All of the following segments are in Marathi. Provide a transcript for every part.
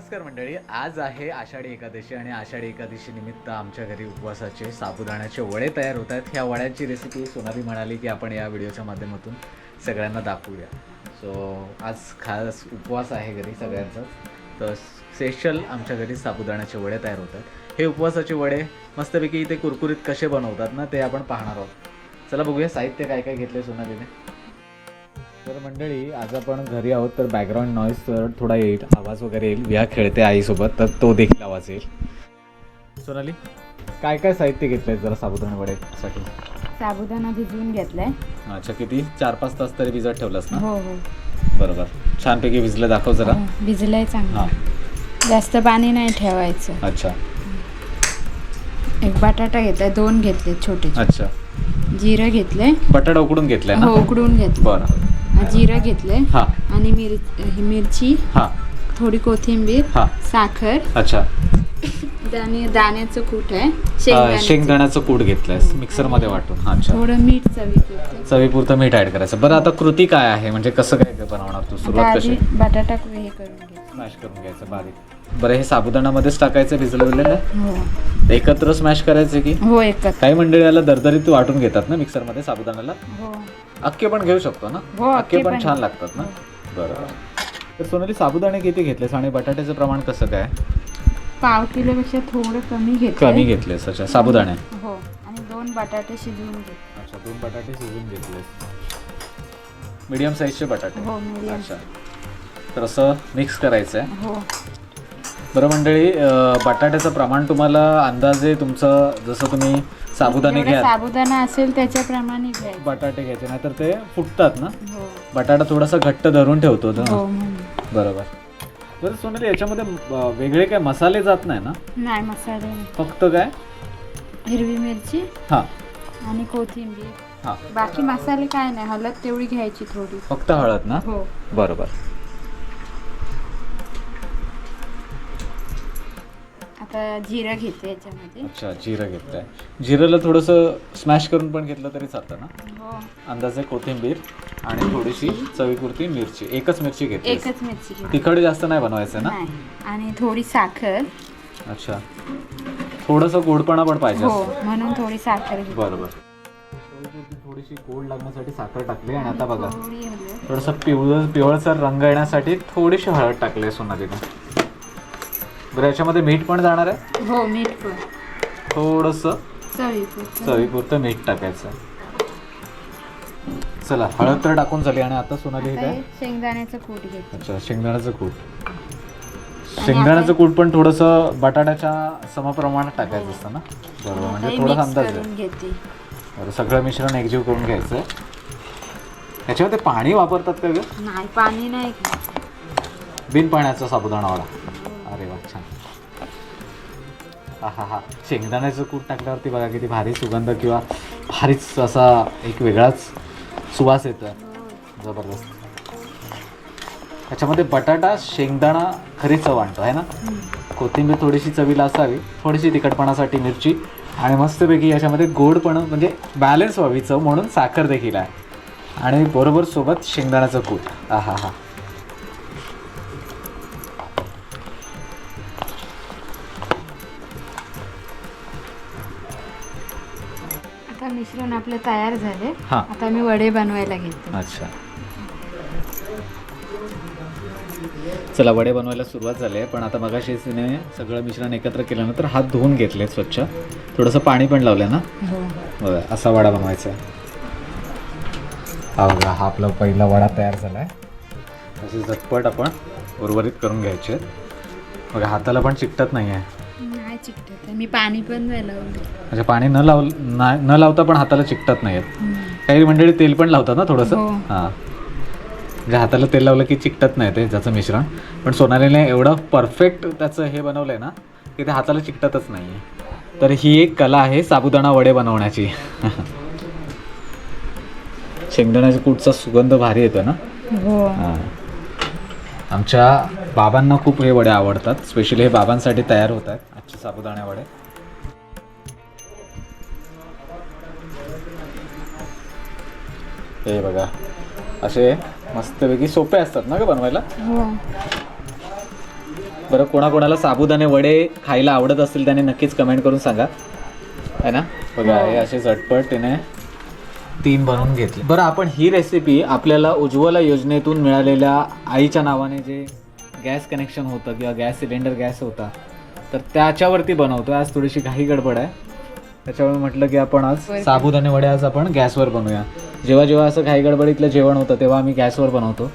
नमस्कार मंडळी आज आहे आषाढी एकादशी आणि आषाढी एकादशी निमित्त आमच्या घरी उपवासाचे साबुदाण्याचे वडे तयार होत आहेत. ह्या वड्यांची रेसिपी सोनाली म्हणाली की आपण या व्हिडिओच्या माध्यमातून सगळ्यांना दाखवूया. सो आज खास उपवास आहे घरी सगळ्यांचाच तर स्पेशल आमच्या घरी साबुदाण्याचे वडे तयार होत आहेत. हे उपवासाचे वडे मस्तपैकी इथे कुरकुरीत कसे बनवतात ना ते आपण पाहणार आहोत. चला बघूया साहित्य काय काय घेतले सोनालीने. तर मंडळी आज आपण घरी आहोत तर बॅकग्राऊंड नॉईज तर थोडा येईल. आवाज वगैरे येईल. विहा खेळते आईसोबत तर तो देखील आवाज येईल. सोनाली काय काय साहित्य घेतलंय जरा साबुदाणा वड्यासाठी साबुदाणा भिजवून घेतलाय. अच्छा किती? चार पाच तास तरी भिजत ठेवलंस ना? हो हो. बरोबर. छानपैकी भिजलं दाखव जरा. हो, भिजलंय हां. चांगलं जास्त पाणी नाही ठेवायचं. अच्छा. एक बटाटा घेतलाय दोन घेतले छोटे अच्छा. जिरं घेतलंय. बटाटा उकडून घेतलाय हो ना उकडून घेतलं बरं. जिरं घेतलंय. हां. आणि मिर ही मिरची हां. थोडी कोथिंबीर हां. साखर. अच्छा. आणि दाण्याचं कूट आहे. अं, शेंगदाण्याचं. शेंगदाण्याचं कूट घेतलंय मिक्सरमध्ये वाटून. हां अच्छा. थोडं मीठ चवीपुरतं. चवीपुरतं मीठ ऍड करायचं. बरं आता कृती काय आहे? म्हणजे कसं काय काय बनवणार तू? सुरुवात कशी? आधी बटाटा हे करून घे स्मॅश करून घ्यायचं बारीक. बरं हे साबुदाणामध्येच टाकायचं भिजलेलं हो. एकत्र स्मॅश करायचं की? हो एकच काही मंडळी याला दरदरीत वाटून घेतात ना मिक्सरमध्ये साबुदाण्याला हो. अख्खे पण घेऊ शकतो ना? हो, अख्खे पण पण. छान लागतात ना? बरं. तर सोनाली साबुदाणे किती घेतलेस आणि बटाट्याचं प्रमाण कसं काय? पाव किलोपेक्षा थोडं कमी घेतलंय. कमी घेतलेस अच्छा. साबुदाणे? हो आणि दोन बटाटे शिजवून घे. अच्छा दोन बटाटे शिजून घेतलेस. मीडियम साईजचे बटाटे. हो मीडियम अच्छा. तर असं मिक्स करायचं आहे हो. बरं मंडळी बटाट्याचं प्रमाण तुम्हाला अंदाजे तुमचं जसं तुम्ही साबुदाणे घ्या साबुदाणा असेल त्याच्याप्रमाणे घ्यायचं. बटाटे घ्यायचे नाहीतर ते फुटतात ना? हो. बटाटा थोडासा घट्ट धरून ठेवतो ना हो म्हणून. बरोबर. बरं सोनाली याच्यामध्ये अं, वेगळे काय मसाले जात नाही ना? नाही मसाले नाही. फक्त काय? हिरवी मिरची हां. आणि कोथिंबीर. हां. बाकी मसाले काय नाही हळद तेवढी घ्यायची थोडी. फक्त हळद ना? हो. बरोबर. आता जिरं घेते याच्यामध्ये. अच्छा जिरं घेतलंय. जिरंला थोडंसं स्मॅश करून पण घेतलं तरी चालतं ना? हो. अंदाजे कोथिंबीर आणि थोडीशी चवीपुरती मिरची. एकच मिरची घेतली एकच मिरची घेते तिखट जास्त नाही बनवायचं ना? नाही. आणि थोडी साखर. अच्छा. थोडंसं गोडपणा पण पाहिजे हो असतं. म्हणून थोडी साखर घेते बरोबर. थोडीशी गोड लागण्यासाठी साखर टाकली आणि आता बघा. थोडी हळद. थोडंसं पिवळ पिवळसर रंग येण्यासाठी थोडीशी हळद टाकली सोनालीने. बरं याच्यामध्ये मीठ पण जाणार आहे? हो मीठ पण. थोडंसं? चवीपुरतं. चवीपुरतं मीठ टाकायचं. चला हळद तर टाकून झाली आणि आता सोनाली हे काय? शेंगदाण्याचं कूट घेते. अच्छा शेंगदाण्याचं कूट. शेंगदाण्याचं कूट पण थोडंसं बटाट्याच्या समप्रमाणात टाकायचं असतं ना? बरोबर म्हणजे हे थोडासा mix अंदाज आहे. करून घेते. बरं सगळं मिश्रण एकजीव करून घ्यायचं आहे. ह्याच्यामध्ये पाणी वापरतात का ग? नाही पाणी नाही बिन पाण्याचा साबुदाणा वडा हा हा शेंगदाण्याचं कूट टाकल्यावरती बघा किती भारी सुगंध किंवा भारीच असा एक वेगळाच सुवास येतो जबरदस्त. त्याच्यामध्ये बटाटा शेंगदाणा खरी चव आणतो आहे ना? कोथिंबीर थोडीशी चवीला असावी थोडीशी तिखटपणासाठी मिरची आणि मस्तपैकी याच्यामध्ये गोडपण म्हणजे बॅलन्स व्हावी चव म्हणून साखर देखील आहे. आणि बरोबर सोबत शेंगदाण्याचं कूट. हा हा हा मिश्रण आपले तयार झाले. हां. आता मी वडे बनवायला घेते. अच्छा. चला वडे बनवायला सुरुवात झाली आहे. पण आता मगाशी तिने सगळं मिश्रण एकत्र केल्यानंतर हात धुवून घेतले स्वच्छ. थोडंसं पाणी पण लावलं ना? हो. बघा असा वडा बनवायचा हा बघा हा आपला पहिला वडा तयार झाला आहे असे झटपट आपण उर्वरित करून घ्यायचे. बघा हाताला पण चिकटत नाही आहे चिकटत मी पाणी पण नाही लावलं म्हणजे पाणी न लाव ना- न लावता पण हाताला चिकटत नाही आहेत हम्म. काही मंडळी तेल पण लावतात ना थोडंसं? हो. हां. म्हणजे हाताला तेल लावलं की चिकटत नाही ते ज्याचं मिश्रण. पण सोनालीने एवढं परफेक्ट त्याचं हे बनवलं आहे ना की ते हाताला चिकटतच नाही आहे तर ही एक कला आहे साबुदाणा वडे बनवण्याची. शेंगदाण्याच्या कूटचा सुगंध भारी येतो ना? हो. हां. आमच्या बाबांना खूप हे वडे आवडतात. स्पेशली हे बाबांसाठी तयार होत आहेत. आजचे साबुदाणे वडे हे बघा असे मस्तपैकी सोपे असतात ना ग बनवायला? हो. बरं कोणाकोणाला साबुदाणे वडे खायला आवडत असतील त्याने नक्कीच कमेंट करून सांगा. है ना? बघा हे. असे झटपट तिने तीन बनवून घेतले. बरं आपण ही रेसिपी आपल्याला उज्ज्वला योजनेतून मिळालेल्या आईच्या नावाने जे गॅस कनेक्शन होतं किंवा गॅस सिलेंडर गॅस होता तर त्याच्यावरती बनवतो आज थोडीशी घाई गडबड आहे. त्याच्यामुळे म्हटलं की आपण आज साबुदाणे वडे आज आपण गॅसवर बनवूया. जेव्हा जेव्हा असं घाई गडबडीतलं जेवण होतं तेव्हा आम्ही गॅसवर बनवतो.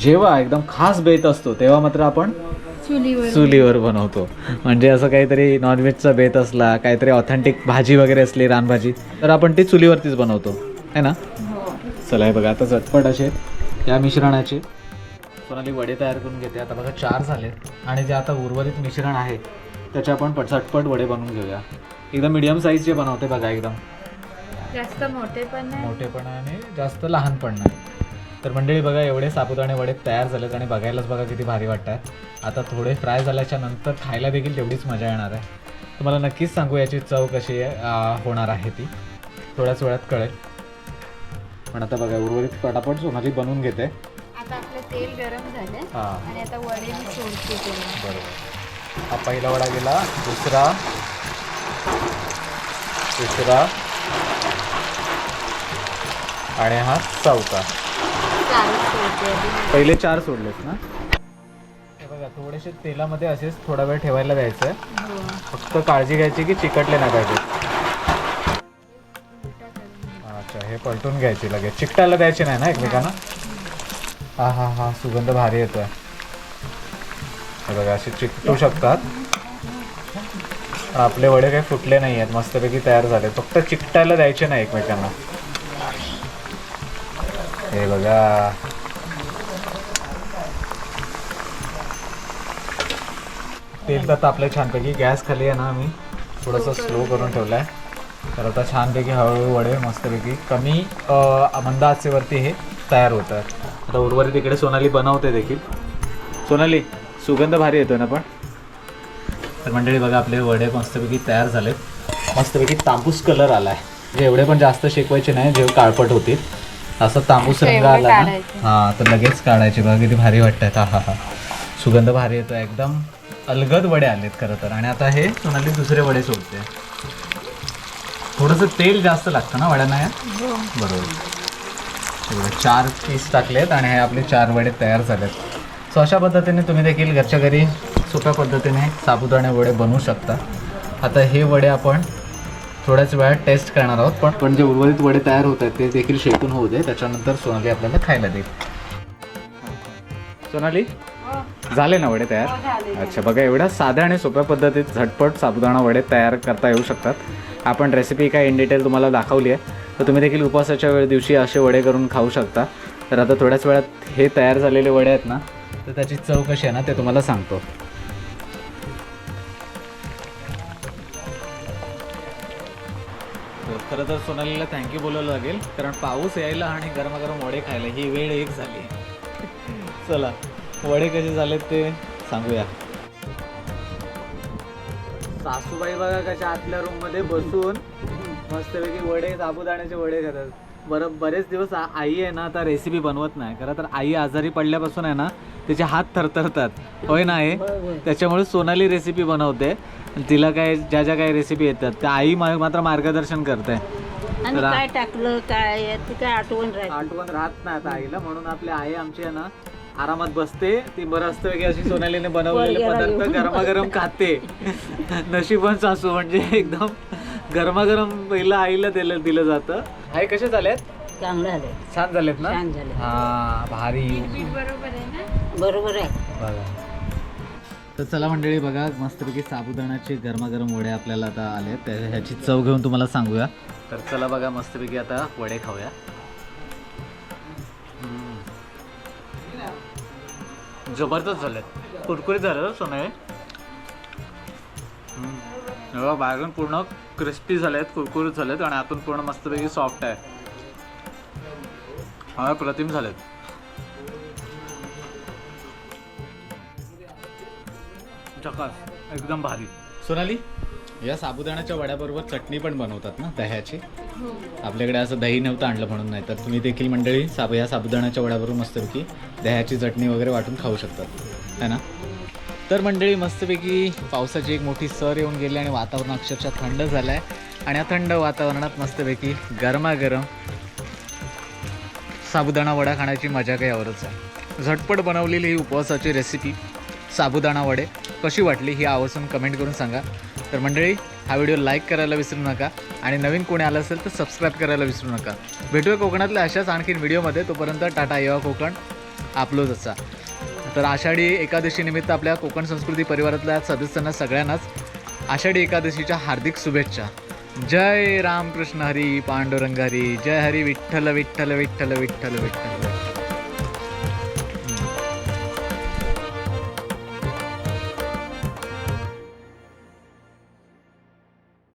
जेव्हा एकदम खास बेत असतो तेव्हा मात्र आपण चुलीवर. चुलीवर बनवतो. म्हणजे असं काहीतरी नॉनव्हेजचा बेत असला काहीतरी ऑथेंटिक भाजी वगैरे असली रानभाजी तर आपण ती चुलीवरतीच बनवतो. है ना? हो. चला हे बघा आता झटपट असे या मिश्रणाचे. सोनाली वडे तयार करून घेते. आता बघा चार झालेत. आणि जे आता उर्वरित मिश्रण आहे त्याचे आपण पट झटपट वडे बनवून घेऊया. एकदम मिडियम साईजचे बनवते बघा एकदम. जास्त मोठे पण नाही. मोठे पण आणि जास्त लहान पण नाही. तर मंडळी बघा एवढे साबुदाणे वडे तयार झालेत आणि बघायलाच बघा किती भारी वाटत आहे आता थोडे फ्राय झाल्याच्यानंतर खायला देखील तेवढीच मजा येणार आहे. तुम्हाला नक्कीच सांगू याची चव कशी होणार आहे ती. थोड्याच वेळात कळेल. पण आता बघा उर्वरित पटापट सोनाली बनवून घेते. तेल गरम झालंय हां. आणि आता वडे मी सोडते तेल बरोबर. हा पहिला वडा गेला दुसरा तिसरा आणि हा चौथा. चालू सोडते आधी. पहिले चार सोडलेत ना? हे बघा थोडेसे तेलामध्ये असेच थोडा वेळ ठेवायला द्यायचं. आहे हो. फक्त काळजी घ्यायची की चिकटले नाही पाहिजे. अच्छा हे पलटून घ्यायचे लगेच. चिकटायला द्यायचे नाही ना एकमेकांना? हा हा हा सुगंध भारी येतोय. हे बघा असे चिकटू शकतात. आपले वडे काही फुटले नाही आहेत मस्तपैकी तयार झाले फक्त चिकटायला द्यायचे नाही एकमेकांना. हे बघा. तेल तर आपल्या छानपैकी. गॅस खाली आहे ना आम्ही. थोडंसं स्लो करून ठेवलं आहे तर आता छानपैकी हळूहळू वडे मस्तपैकी कमी मंदाचेवरती मंद आचेवरती हे तयार होत आहे आता उर्वरित इकडे सोनाली बनवते देखील. सोनाली सुगंध भारी येतोय ना पण? तर मंडळी बघा आपले वडे मस्तपैकी तयार झालेत. मस्तपैकी तांबूस कलर आला आहे म्हणजे एवढे पण जास्त शेकवायचे नाही जेव्हा काळपट होतील. असं तांबूस रंग आला ना. हां तर लगेच काढायचे. बघा किती भारी वाटतात हा हा हा. सुगंध भारी येतो एकदम अलगद वडे आलेत खरं तर. आणि आता हे सोनाली दुसरे वडे सोडते. थोडंसं तेल जास्त लागतं ना वड्यांना या हो. बरोबर. चार पीस टाकलेत आणि हे आपले चार वडे तयार झालेत. सो अशा पद्धतीने तुम्ही देखील घरच्या घरी सोप्या पद्धतीने साबुदाणे वडे बनवू शकता. आता हे वडे आपण थोड्याच वेळात टेस्ट करणार आहोत पण पण जे उर्वरित वडे तयार होत आहेत ते देखील शेकून होऊ दे त्याच्यानंतर सोनाली आपल्याला खायला देईल. सोनाली? हो झाले ना वडे तयार? झाले. अच्छा बघा एवढ्या साध्या आणि सोप्या पद्धतीत झटपट साबुदाणा वडे तयार करता येऊ शकतात. आपण रेसिपी काय इन डिटेल तुम्हाला दाखवली आहे तर तुम्ही देखील उपवासाच्या वेळ दिवशी असे वडे करून खाऊ शकता. तर आता थोड्याच वेळात हे तयार झालेले वडे आहेत ना तर त्याची चव कशी आहे ना ते तुम्हाला सांगतो. खरं तर सोनालीला थँक्यू बोलावं लागेल कारण पाऊस यायला आणि गरमागरम वडे खायला ही वेळ एक झाली. चला वडे कसे झालेत ते सांगूया. सासूबाई बघा कशा आतल्या रूममध्ये बसून मस्तपैकी वडे साबुदाण्याचे वडे खातात. बरं बरेच दिवस आई आहे ना आता रेसिपी बनवत नाही. खरं तर आई आजारी पडल्यापासून आहे ना तिचे हात थरथरतात. होय ना हे त्याच्यामुळे सोनाली रेसिपी बनवते. तिला काय ज्या ज्या काही रेसिपी येतात त्या आई मात्र मार्गदर्शन करते. आणि काय टाकलं काय आहे ते काय आठवण राहते? आठवण राहत नाही आता आईला. म्हणून आपली आई आमची आहे ना आरामात बसते. ती मस्त वेगळी अशी सोनालीने बनवलेले पदार्थ. गरमागरम खाते. नशीबन सासू म्हणजे एकदम गरमागरम पहिलं आईला दिलं दिलं जातं. आई कसे झालेत चांगलं झालं. छान झालेत ना? छान झालं. हा भारी. बरोबर आहे बघा. तर चला मंडळी बघा मस्तपैकी साबुदाण्याचे गरमागरम वडे आपल्याला आता आले त्या ह्याची चव घेऊन तुम्हाला सांगूया. तर चला बघा मस्तपैकी आता वडे खाऊया. हम्म. जबरदस्त झालेत. कुरकुरीत झालं सोनाळे हम्म. बाहेरून पूर्ण क्रिस्पी झाले आहेत कुरकुरीत झालेत आणि आतून पूर्ण मस्तपैकी सॉफ्ट आहे. हा प्रतिम झालेत. झकास एकदम भारी. सोनाली या साबुदाण्याच्या वड्याबरोबर चटणी पण बनवतात ना दह्याची? आपल्याकडे असं दही नव्हतं आणलं म्हणून नाही तर तुम्ही देखील मंडळी साब या साबुदाण्याच्या वड्याबरोबर मस्तपैकी दह्याची चटणी वगैरे वाटून खाऊ शकतात. है ना? तर मंडळी मस्तपैकी पावसाची एक मोठी सर येऊन गेली आणि वातावरण अक्षरशः थंड झालं आहे आणि या थंड वातावरणात मस्तपैकी गरमागरम साबुदाणा वडा खाण्याची मजा काही आवरच आहे झटपट बनवलेली ही उपवासाची रेसिपी साबुदाणा वडे. कशी वाटली ही आवर्जून कमेंट करून सांगा. तर मंडळी हा व्हिडिओ लाईक करायला विसरू नका आणि नवीन कोणी आलं असेल तर सबस्क्राईब करायला विसरू नका. भेटूया कोकणातल्या अशाच आणखीन व्हिडिओमध्ये तोपर्यंत टाटा येवा कोकण. आपलोच असा तर आषाढी एकादशीनिमित्त आपल्या कोकण संस्कृती परिवारातल्या सदस्यांना सगळ्यांनाच आषाढी एकादशीच्या हार्दिक शुभेच्छा. जय रामकृष्ण हरी पांडुरंग हरी जय हरी विठ्ठल विठ्ठल विठ्ठल विठ्ठल विठ्ठल.